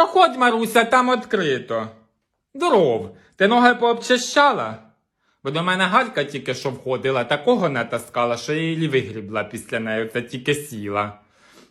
Проходь, Маруся, там відкрито. Здоров, ти ноги пообчищала? Бо до мене Галька тільки що входила, такого натаскала, що я її вигрібла після неї, це тільки сіла.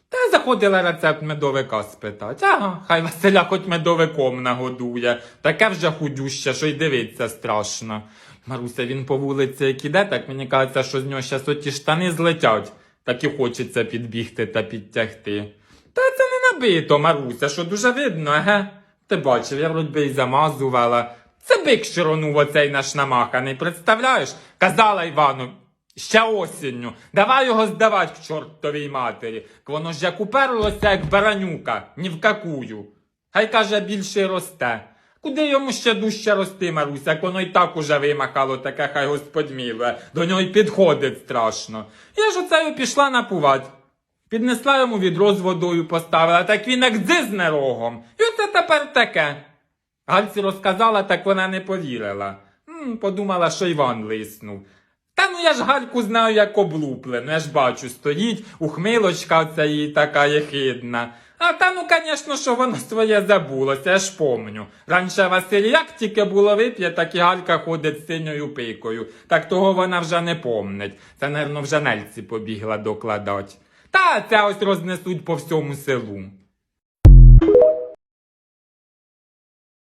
Та заходила рецепт медовика спитати. Ага, хай Василя хоч медовиком нагодує. Таке вже худюще, що й дивиться страшно. Маруся, він по вулиці як іде, так мені кажеться, що з нього щас оті штани злетять. Так і хочеться підбігти та підтягти. Та це не набито, Маруся, що дуже видно, еге? Ти бачив, я вроді й замазувала. Це бик широнув оцей наш намаханий, представляєш? Казала Івану, ще осінню. Давай його здавать к чортовій матері. Воно ж як уперлося, як баранюка, ні в какую. Хай каже, більше росте. Куди йому ще дужче рости, Маруся, як воно й так уже вимахало, таке хай господь мілує. До нього й підходить страшно. Я ж оцею пішла напувать. Піднесла йому відро з водою поставила, так він як дзизне рогом. І оце тепер таке. Гальці розказала, так вона не повірила. М, подумала, що Іван лиснув. Та ну я ж Гальку знаю як облуплену, я ж бачу, стоїть, ухмилочка оця їй така єхидна. А та ну, звісно, що воно своє забулося, я ж помню. Раніше Василь як тільки було вип'є, так і Галька ходить з синьою пикою. Так того вона вже не помнить. Це, напевно, вже нельці побігла докладать. Та це ось рознесуть по всьому селу.